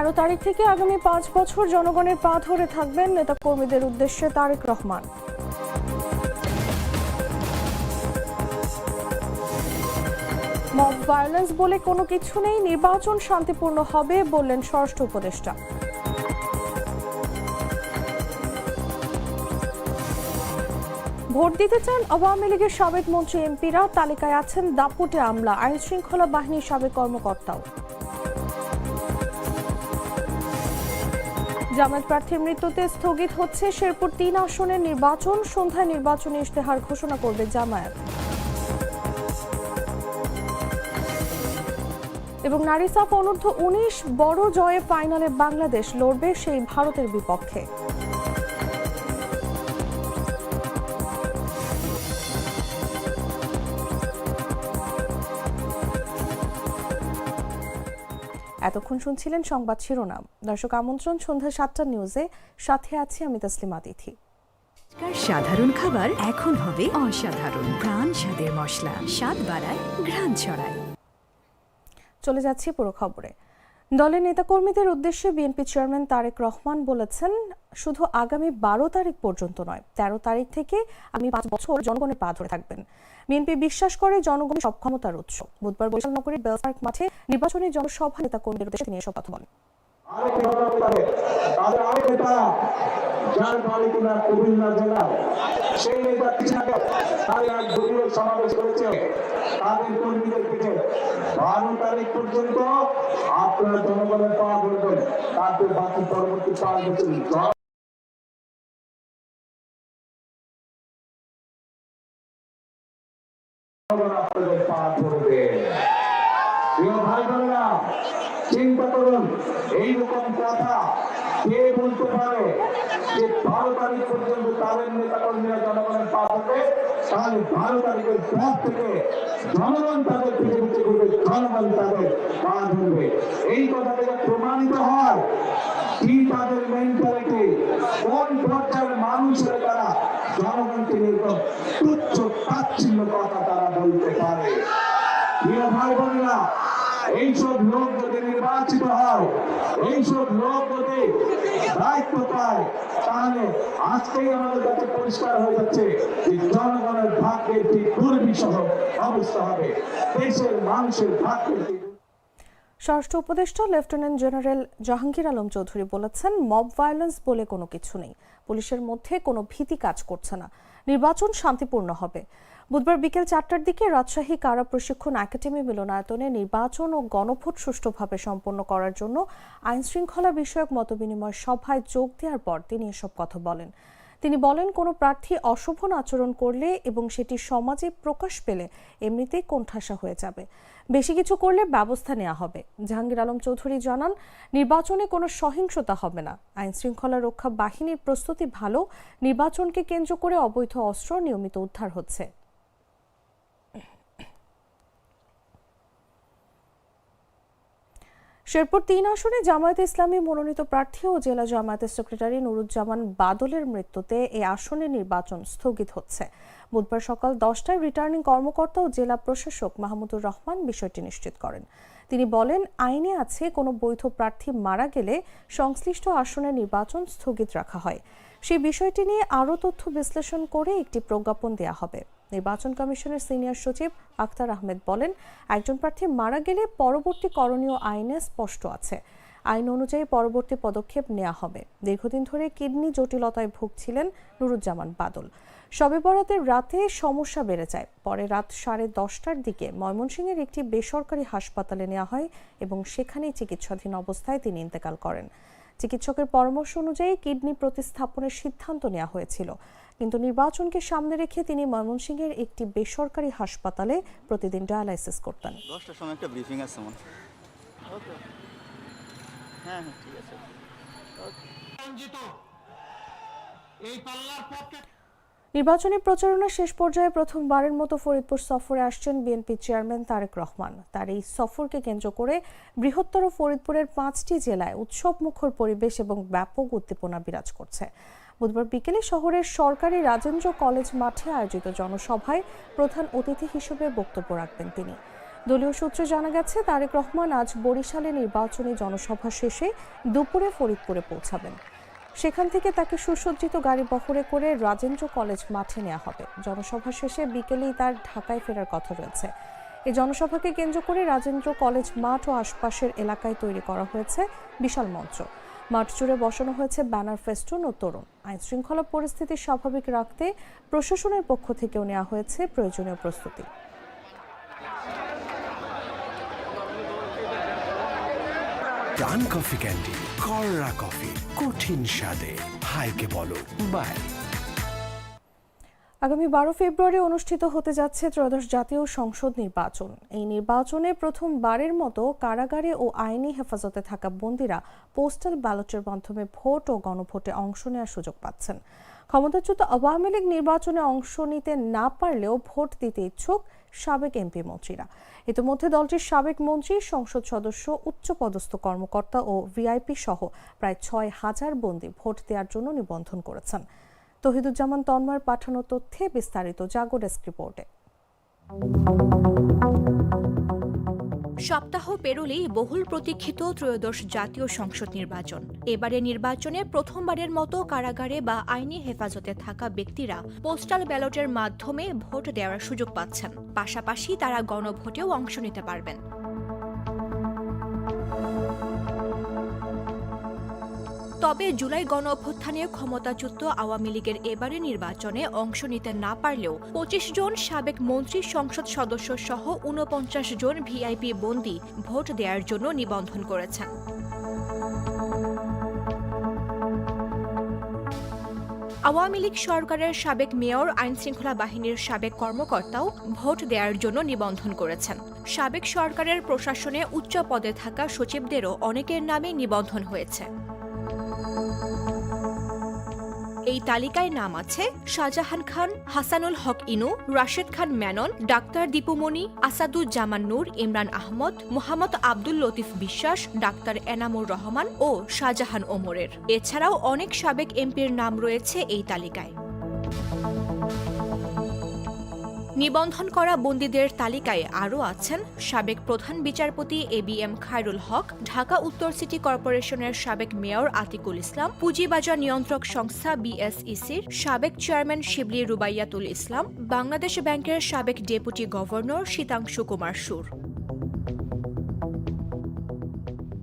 তেরো তারিখ থেকে আগামী পাঁচ বছর জনগণের পা ধরে থাকবেন নেতা কর্মীদের উদ্দেশ্যে তারেক রহমান। মব ভায়োলেন্স বলে কোনো কিছু নেই, নির্বাচন শান্তিপূর্ণ হবে বললেন ষষ্ঠ উপদেষ্টা। ভোট দিতে চান আওয়ামী লীগের সাবেক মন্ত্রী এমপিরা, তালিকায় আছেন দাপুটে আমলা আইন শৃঙ্খলা বাহিনীর সাবেক কর্মকর্তাও। জামায়াত প্রার্থীর মৃত্যুতে স্থগিত হচ্ছে শেরপুর তিন আসনের নির্বাচন। সন্ধ্যায় নির্বাচনী ইশতেহার ঘোষণা করবে জামায়াত। এবং নারী সাফ অনূর্ধ্ব উনিশ বড় জয়ে ফাইনালে বাংলাদেশ লড়বে সেই ভারতের বিপক্ষে। এতক্ষণ শুনছিলেন সংবাদ শিরোনাম। দর্শক আমন্ত্রণ সন্ধ্যা সাতটা নিউজে। সাথে আছি আমি তসলিম তিথি সাধারণ খাবার এখন হবে অসাধারণ। প্রাণ স্বাদের মশলা। স্বাদ বাড়ায় ঘ্রাণ ছড়ায়। চলে যাচ্ছি পুরো খবরে। দলের নেতাকর্মীদের উদ্দেশ্যে বিএনপি চেয়ারম্যান তারেক রহমান বলেছেন, শুধু আগামী বারো তারিখ পর্যন্ত নয়, তেরো তারিখ থেকে আমি পাঁচ বছর জনগণের পা ধরে থাকবেন। বিএনপি বিশ্বাস করে জনগণ সব ক্ষমতার উৎস। বুধবার বৈশাখ নগরীর বেলপার্ক মাঠে নির্বাচনী জনসভা নেতাকর্মীদের উদ্দেশ্যে তিনি এসব কথা বলেন। সেই নেতা কৃষ্ণাকে তাদের এক দলীয় সমাবেশ করেছে, তাদের কর্মীদের পিঠে। বারো তারিখ পর্যন্ত আপনারা জনগণের পাওয়া ধরবেন। তারপর বাকি পরবর্তী পাঁচ বছর আপনাদের চিন্তা করুন কে বলতে পারে তারিখ জনগণের পা তাহলে থেকে জনগণ তাদের পিছিয়ে পিছিয়ে ঘুরবে জনগণ তাদের পা ধরবে। এই কথা থেকে প্রমাণিত হয়, কি তাদের মেন্টালিটি কোন পর্যায়ের তারা জনগণকে তুচ্ছ কথা তারা বলতে পারে। ভাই বোনেরা, এইসব লোক যদি নির্বাচিত হয়, এইসব লোক যদি দায়িত্ব পায়, তাহলে আজকেই আমাদের কাছে পরিষ্কার হয়ে যাচ্ছে যে জনগণের ভাগ্যে একটি দুর্বিষহ অবস্থা হবে। দেশের মানুষের ভাগ্যে স্বরাষ্ট্র উপদেষ্টা, লেফটেন্যান্ট জেনারেল জাহাঙ্গীর আলম চৌধুরী বলেছেন, মব ভায়োলেন্স বলে কোনো কিছু নেই। পুলিশের মধ্যে কোনো ভীতি কাজ করছে না। নির্বাচন শান্তিপূর্ণ হবে। বুধবার বিকেল চারটার দিকে রাজশাহী কারা প্রশিক্ষণ একাডেমি মিলনায়তনে নির্বাচন ও গণভোট সুষ্ঠুভাবে সম্পন্ন করার জন্য আইন শৃঙ্খলা বিষয়ক মতবিনিময় সভায় যোগ দেওয়ার পর তিনি এসব কথা বলেন। তিনি বলেন, কোনো প্রার্থী অশোভন আচরণ করলে এবং সেটি সমাজে প্রকাশ পেলে এমনিতেই কোণঠাসা হয়ে যাবে। বেশি কিছু করলে ব্যবস্থা নেওয়া হবে। জাহাঙ্গীর আলম চৌধুরী জানান, নির্বাচনে কোনো সহিংসতা হবে না। আইন শৃঙ্খলা রক্ষা বাহিনীর প্রস্তুতি ভালো। নির্বাচনকে কেন্দ্র করে অবৈধ অস্ত্র নিয়মিত উদ্ধার হচ্ছে। শেরপুর তিন আসনে জামায়াত ইসলামী মনোনীত প্রার্থী ও জেলা জামায়াতের সেক্রেটারি নুরুজ্জামান বাদলের মৃত্যুতে এই আসনে নির্বাচন স্থগিত হচ্ছে। বুধবার সকাল দশটায় রিটার্নিং কর্মকর্তা ও জেলা প্রশাসক মাহমুদুর রহমান বিষয়টি নিশ্চিত করেন। তিনি বলেন, আইনে আছে, কোনো বৈধ প্রার্থী মারা গেলে সংশ্লিষ্ট আসনের নির্বাচন স্থগিত রাখা হয়। সেই বিষয়টি নিয়ে আরও তথ্য বিশ্লেষণ করে একটি প্রজ্ঞাপন দেওয়া হবে। নির্বাচন কমিশনের সিনিয়র সচিব আখতার আহমেদ বলেন, একজন প্রার্থী মারা গেলে পরবর্তী করণীয় আইনে স্পষ্ট আছে। আইন অনুযায়ী পরবর্তী পদক্ষেপ নেওয়া হবে। দীর্ঘদিন ধরে কিডনি জটিলতায় ভুগছিলেন নুরুজ্জামান বাদল। শবে বরাতের রাতে সমস্যা বেড়ে যায়। পরে রাত সাড়ে দশটার দিকে ময়মনসিংহের একটি বেসরকারি হাসপাতালে নেওয়া হয় এবং সেখানেই চিকিৎসাধীন অবস্থায় তিনি ইন্তেকাল করেন। চিকিৎসকের পরামর্শ অনুযায়ী কিডনি প্রতিস্থাপনের সিদ্ধান্ত নেওয়া হয়েছিল। কিন্তু নির্বাচনকে সামনে রেখে তিনি ময়মনসিংহের একটি বেসরকারি হাসপাতালে প্রতিদিন ডায়ালাইসিস করতেন। দশটার সময় একটা ব্রিফিং আছে হ্যাঁ। হ্যাঁ ঠিক আছে। নির্বাচনী প্রচারণা শেষ পর্যায়ে প্রথমবারের মতো ফরিদপুর সফরে আসছেন বিএনপি চেয়ারম্যান তারেক রহমান। তার এই সফরকে কেন্দ্র করে বৃহত্তর ফরিদপুরের পাঁচটি জেলায় উৎসব মুখর পরিবেশ এবং ব্যাপক উদ্দীপনা বিরাজ করছে। বুধবার বিকেলে শহরের সরকারি রাজেন্দ্র কলেজ মাঠে আয়োজিত জনসভায় প্রধান অতিথি হিসেবে বক্তব্য রাখবেন তিনি। দলীয় সূত্রে জানা গেছে, তারেক রহমান আজ বরিশালে নির্বাচনী জনসভা শেষে দুপুরে ফরিদপুরে পৌঁছাবেন। সেখান থেকে তাকে সুসজ্জিত গাড়ি বহরে করে রাজেন্দ্র কলেজ মাঠে নেওয়া হবে। জনসভা শেষে বিকেলেই তার ঢাকায় ফেরার কথা রয়েছে। এই জনসভাকে কেন্দ্র করে রাজেন্দ্র কলেজ মাঠ ও আশপাশের এলাকায় তৈরি করা হয়েছে বিশাল মঞ্চ। মাঠ জুড়ে বসানো হয়েছে ব্যানার ফেস্টুন ও তরুণ। আইন শৃঙ্খলা পরিস্থিতি স্বাভাবিক রাখতে প্রশাসনের পক্ষ থেকেও নেওয়া হয়েছে প্রয়োজনীয় প্রস্তুতি। প্রাণ কফি ক্যান্ডি কররা কফি, কঠিন স্বাদে। হাইকে বলো, বাই। আগামী বারো ফেব্রুয়ারি অনুষ্ঠিত হতে যাচ্ছে ত্রয়োদশ জাতীয় সংসদ নির্বাচন। এই নির্বাচনে প্রথমবারের মতো কারাগারে ও আইনি হেফাজতে থাকা বন্দীরা পোস্টাল ব্যালটের মাধ্যমে ভোট ও গণভোটে অংশ নেওয়ার সুযোগ পাচ্ছেন। ক্ষমতাচ্যুত আওয়ামী লীগ নির্বাচনে অংশ নিতে না পারলেও ভোট দিতে ইচ্ছুক সাবেক এমপি মন্ত্রীরা। ইতিমধ্যে দলটির সাবেক মন্ত্রী, সংসদ সদস্য, উচ্চপদস্থ কর্মকর্তা ও ভিআইপি সহ প্রায় ছয় হাজার বন্দী ভোট দেওয়ার জন্য নিবন্ধন করেছেন। তহিদুজ্জামান তন্ময়ের পাঠানো তথ্যে বিস্তারিত, জাগো ডেস্ক রিপোর্টে। সপ্তাহ পেরোলেই বহুল প্রতীক্ষিত ত্রয়োদশ জাতীয় সংসদ নির্বাচন। এবারে নির্বাচনে প্রথমবারের মতো কারাগারে বা আইনি হেফাজতে থাকা ব্যক্তিরা পোস্টাল ব্যালটের মাধ্যমে ভোট দেওয়ার সুযোগ পাচ্ছেন। পাশাপাশি তারা গণভোটেও অংশ নিতে পারবেন। তবে জুলাই গণ অভ্যুত্থানে ক্ষমতাচ্যুত আওয়ামী লীগের এবারে নির্বাচনে অংশ নিতে না পারলেও পঁচিশ জন সাবেক মন্ত্রী, সংসদ সদস্য সহ উনপঞ্চাশ জন ভিআইপি বন্দী ভোট দেওয়ার জন্য নিবন্ধন করেছেন। আওয়ামী লীগ সরকারের সাবেক মেয়র আইন শৃঙ্খলা বাহিনীর সাবেক কর্মকর্তাও ভোট দেওয়ার জন্য নিবন্ধন করেছেন। সাবেক সরকারের প্রশাসনে উচ্চ পদে থাকা সচিবদেরও অনেকের নামে নিবন্ধন হয়েছে। এই তালিকায় নাম আছে শাহজাহান খান, হাসানুল হক ইনু, রাশেদ খান ম্যানন, ডাক্তার দীপুমণি, আসাদুজ্জামান নূর, ইমরান আহমদ, মোহাম্মদ আব্দুল লতিফ বিশ্বাস, ডাক্তার এনামুর রহমান ও শাহজাহান ওমরের। এছাড়াও অনেক সাবেক এমপির নাম রয়েছে এই তালিকায়। নিবন্ধন করা বন্দীদের তালিকায় আরও আছেন সাবেক প্রধান বিচারপতি A B M Khairul Haq, Dhaka উত্তর সিটি কর্পোরেশনের সাবেক মেয়র আতিকুল ইসলাম, পুঁজিবাজার নিয়ন্ত্রক সংস্থা বিএসইসির সাবেক চেয়ারম্যান শিবলি রুবাইয়াতুল ইসলাম, বাংলাদেশ ব্যাংকের সাবেক ডেপুটি গভর্নর শীতাংশু কুমার সুর।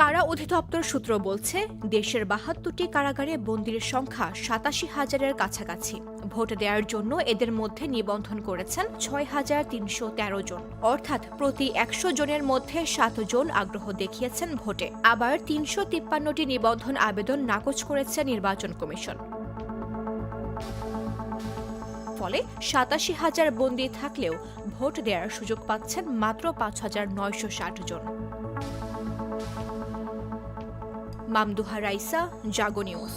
কারা অধিদপ্তর সূত্র বলছে, দেশের বাহাত্তরটি কারাগারে বন্দির সংখ্যা সাতাশি হাজারের কাছাকাছি। ভোট দেওয়ার জন্য এদের মধ্যে নিবন্ধন করেছেন ছয় হাজার তিনশো তেরো জন। অর্থাৎ প্রতি একশো জনের মধ্যে সাত জন আগ্রহ দেখিয়েছেন ভোটে। আবার তিনশো তিপ্পান্নটি নিবন্ধন আবেদন নাকচ করেছে নির্বাচন কমিশন। ফলে সাতাশি হাজার বন্দি থাকলেও ভোট দেওয়ার সুযোগ পাচ্ছেন মাত্র পাঁচ হাজার নয়শো ষাট জন। Mamduha Raisa, Jago news.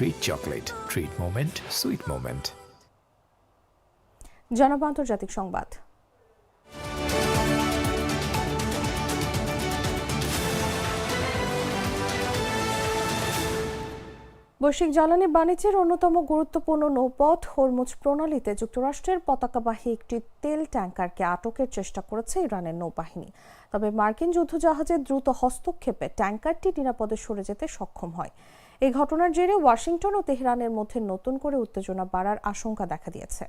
Treat chocolate treat moment sweet moment জানাব আন্তর্জাতিক সংবাদ। বৈশ্বিক জ্বালানি বাণিজ্যের অন্যতম গুরুত্বপূর্ণ নৌপথ হরমুজ প্রণালীতে যুক্তরাষ্ট্রের পতাকাবাহী একটি তেল ট্যাঙ্কারকে আটকের চেষ্টা করেছে ইরানের নৌবাহিনী। তবে মার্কিন যুদ্ধজাহাজের দ্রুত হস্তক্ষেপে ট্যাঙ্কারটি নিরাপদে সরে যেতে সক্ষম হয়। এই ঘটনার জেরে ওয়াশিংটন ও তেহরানের মধ্যে নতুন করে উত্তেজনা বাড়ার আশঙ্কা দেখা দিয়েছে।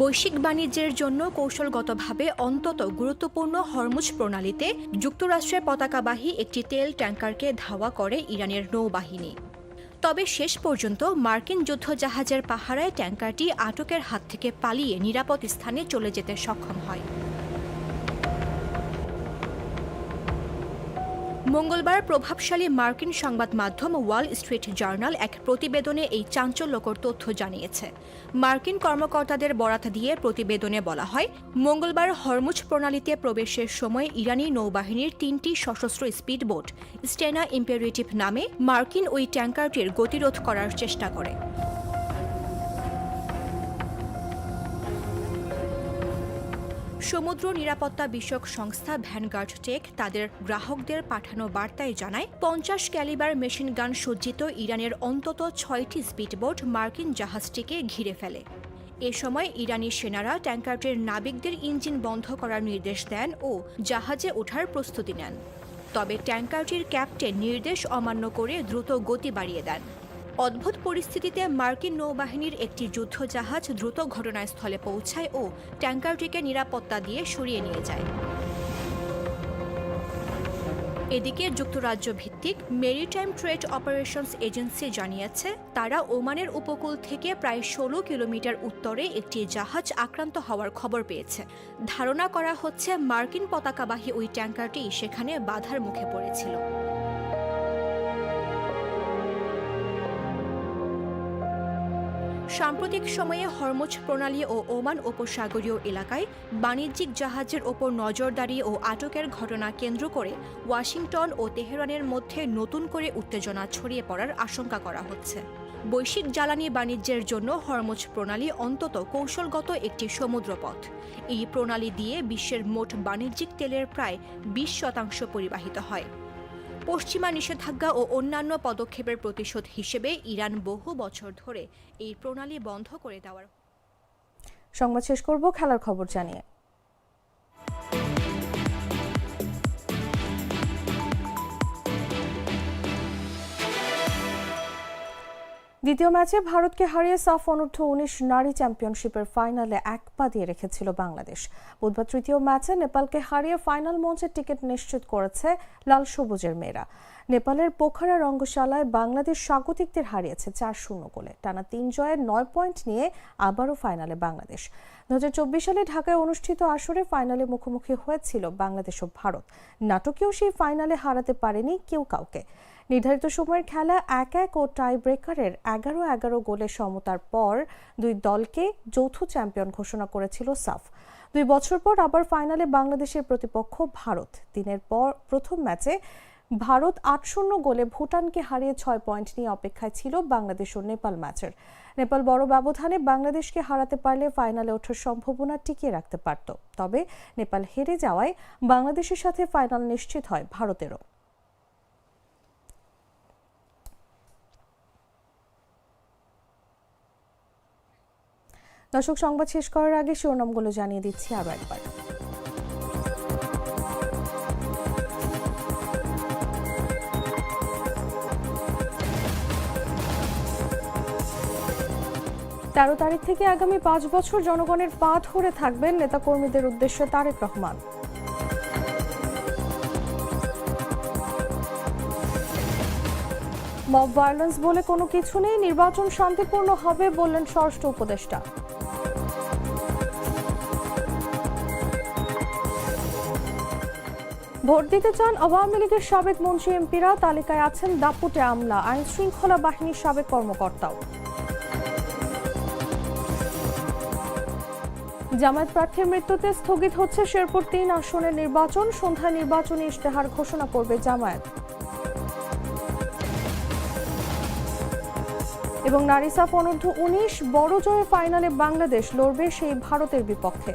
বৈশ্বিক বাণিজ্যের জন্য কৌশলগতভাবে অন্তত গুরুত্বপূর্ণ হরমুজ প্রণালীতে যুক্তরাষ্ট্রের পতাকাবাহী একটি তেল ট্যাঙ্কারকে ধাওয়া করে ইরানের নৌবাহিনী। তবে শেষ পর্যন্ত মার্কিন যুদ্ধজাহাজের পাহারায় ট্যাঙ্কারটি আটকের হাত থেকে পালিয়ে নিরাপদ স্থানে চলে যেতে সক্ষম হয়। মঙ্গলবার প্রভাবশালী মার্কিন সংবাদ মাধ্যম ওয়াল স্ট্রিট জার্নাল এক প্রতিবেদনে এই চাঞ্চল্যকর তথ্য জানিয়েছে। মার্কিন কর্মকর্তাদের বরাত দিয়ে প্রতিবেদনে বলা হয়, মঙ্গলবার হরমুজ প্রণালীতে প্রবেশের সময় ইরানি নৌবাহিনীর তিনটি সশস্ত্র স্পিডবোট স্টেনা ইম্পেরিটিভ নামে মার্কিন ওই ট্যাঙ্কারটির গতিরোধ করার চেষ্টা করে। সমুদ্র নিরাপত্তা বিষয়ক সংস্থা ভ্যানগার্ড টেক তাদের গ্রাহকদের পাঠানো বার্তায় জানায়, পঞ্চাশ ক্যালিবার মেশিন গান সজ্জিত ইরানের অন্তত ছয়টি স্পিডবোট মার্কিন জাহাজটিকে ঘিরে ফেলে। এ সময় ইরানি সেনারা ট্যাঙ্কারটির নাবিকদের ইঞ্জিন বন্ধ করার নির্দেশ দেন ও জাহাজে ওঠার প্রস্তুতি নেন। তবে ট্যাঙ্কারটির ক্যাপ্টেন নির্দেশ অমান্য করে দ্রুত গতি বাড়িয়ে দেন। অদ্ভুত পরিস্থিতিতে মার্কিন নৌবাহিনীর একটি যুদ্ধজাহাজ দ্রুত ঘটনাস্থলে পৌঁছায় ও ট্যাঙ্কারটিকে নিরাপত্তা দিয়ে সরিয়ে নিয়ে যায়। এদিকে যুক্তরাজ্য ভিত্তিক মেরিটাইম ট্রেড অপারেশনস এজেন্সি জানিয়েছে, তারা ওমানের উপকূল থেকে প্রায় ষোলো কিলোমিটার উত্তরে একটি জাহাজ আক্রান্ত হওয়ার খবর পেয়েছে। ধারণা করা হচ্ছে, মার্কিন পতাকাবাহী ওই ট্যাঙ্কারটি সেখানে বাধার মুখে পড়েছিল। সাম্প্রতিক সময়ে হরমুজ প্রণালী ও ওমান উপসাগরীয় এলাকায় বাণিজ্যিক জাহাজের ওপর নজরদারি ও আটকের ঘটনা কেন্দ্র করে ওয়াশিংটন ও তেহরানের মধ্যে নতুন করে উত্তেজনা ছড়িয়ে পড়ার আশঙ্কা করা হচ্ছে। বৈশ্বিক জ্বালানি বাণিজ্যের জন্য হরমুজ প্রণালী অন্তত কৌশলগত একটি সমুদ্রপথ। এই প্রণালী দিয়ে বিশ্বের মোট বাণিজ্যিক তেলের প্রায় বিশ শতাংশ পরিবাহিত হয়। পশ্চিমা নিষেধাজ্ঞা ও অন্যান্য পদক্ষেপের প্রতিশোধ হিসেবে ইরান বহু বছর ধরে এই প্রণালী বন্ধ করে দেওয়ার সংবাদ শেষ করব, খেলার খবর জানিয়ে। দ্বিতীয় ম্যাচে ভারতকে হারিয়ে সাফ অনূর্ধ্ব উনিশ নারী চ্যাম্পিয়নশিপের ফাইনালে এক পা দিয়ে রেখেছিল বাংলাদেশ। বুধবার তৃতীয় ম্যাচে নেপালকে হারিয়ে ফাইনাল মঞ্চের টিকিট নিশ্চিত করেছে লাল সবুজের মেয়েরা। নেপালের পোখারা রঙ্গশালায় বাংলাদেশ স্বাগতিকদের হারিয়েছে চার শূন্য গোলে। টানা তিন জয়ের নয় পয়েন্ট নিয়ে আবারও ফাইনালে বাংলাদেশ। দু হাজার চব্বিশ সালে ঢাকায় অনুষ্ঠিত আসরে ফাইনালে মুখোমুখি হয়েছিল বাংলাদেশ ও ভারত। নাটকেও সেই ফাইনালে হারাতে পারেনি কেউ কাউকে। নির্ধারিত সময়ের খেলা এক এক ও টাই ব্রেকারের এগারো এগারো গোলের সমতার পর দুই দলকে যৌথ চ্যাম্পিয়ন ঘোষণা করেছিল সাফ। দুই বছর পর আবার ফাইনালে বাংলাদেশের প্রতিপক্ষ ভারত। দিনের পর প্রথম ম্যাচে ভারত আট শূন্য গোলে ভুটানকে হারিয়ে ছয় পয়েন্ট নিয়ে অপেক্ষায় ছিল বাংলাদেশ ও নেপাল ম্যাচের। নেপাল বড় ব্যবধানে বাংলাদেশকে হারাতে পারলে ফাইনালে ওঠার সম্ভাবনা টিকিয়ে রাখতে পারত। তবে নেপাল হেরে যাওয়ায় বাংলাদেশের সাথে ফাইনাল নিশ্চিত হয় ভারতেরও। দর্শক, সংবাদ শেষ করার আগে শিরোনামগুলো জানিয়ে দিচ্ছি আরও একবার। তেরো তারিখ থেকে আগামী পাঁচ বছর জনগণের পা ধরে থাকবেন নেতাকর্মীদের উদ্দেশ্যে তারেক রহমান। মব ভায়োলেন্স বলে কোনো কিছু নেই, নির্বাচন শান্তিপূর্ণ হবে বললেন স্বরাষ্ট্র উপদেষ্টা। ভোট দিতে চান আওয়ামী লীগের সাবেক মন্ত্রী এমপিরা, তালিকায় আছেন দাপুটে আমলা আইন শৃঙ্খলা বাহিনীর সাবেক কর্মকর্তাও। জামায়াত প্রার্থীর মৃত্যুতে স্থগিত হচ্ছে শেরপুর তিন আসনের নির্বাচন সন্ধ্যায় নির্বাচনী ইশতেহার ঘোষণা করবে জামায়াত। এবং নারী সাফ অনূর্ধ্ব উনিশ, বড় জয়ে ফাইনালে বাংলাদেশ লড়বে সেই ভারতের বিপক্ষে।